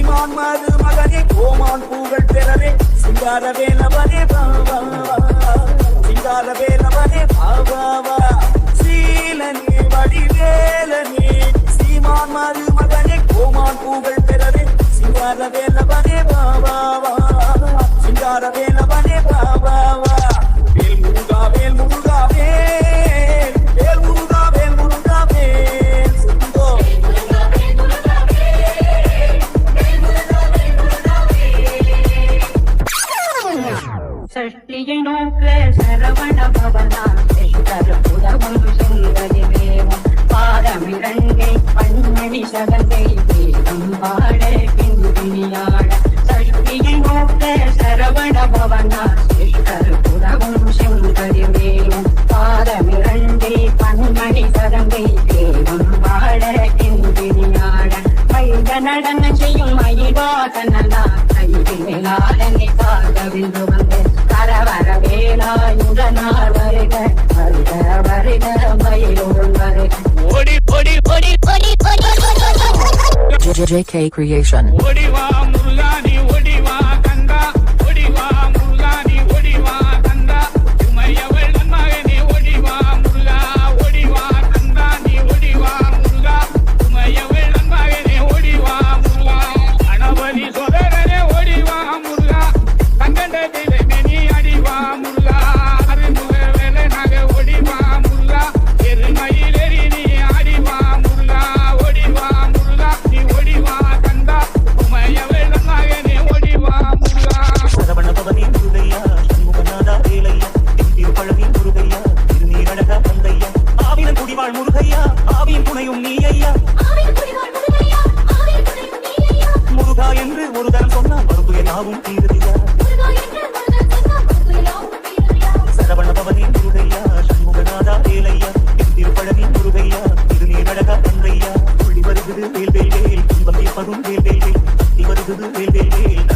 புத்திமான் மது மகனே கோமான் பூகள் பெறவே சிங்கார வேலவனே பாவா சிங்கார வேலவனே பாவாவா சீலனே வடிவேலனே சீமான் மது மகனே கோமான் பூகள் பெறவே சிங்கார வேலவனே பாவாவா சிங்கார வேலவனே சஷ்டியை நோக்க சரவண பவனா புதவும் சுந்தரி வேவும் பாதமிரண்டை பன்மணி சதங்கை வேதம் பாட பிந்தினியாட சஷ்டியை நோக்க சரவண பவனா புதவும் சுந்தரி வேவும் பாதமிரண்டை பன்மணி சதங்கை வேதம் பாட மைத நடன செய்யும் மயிலாதனலா கைவிலாதனை காதவிந்து வேலாயுடனார் வருக வருக வருக மயிலோடு வருக ஓடி ஓடி ஓடி ஓடி JJK Creation. ஓடிவா முருகானி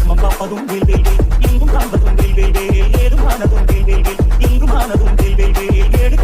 தர்மம் காப்பதும் வேல் வேல் வேல் எங்கும் காண்பதும் வேல் வேல் வேல் ஏதுமானதும் வேல் வேல் வேல் இங்கும் வேல் வேல் வேல் ஏடு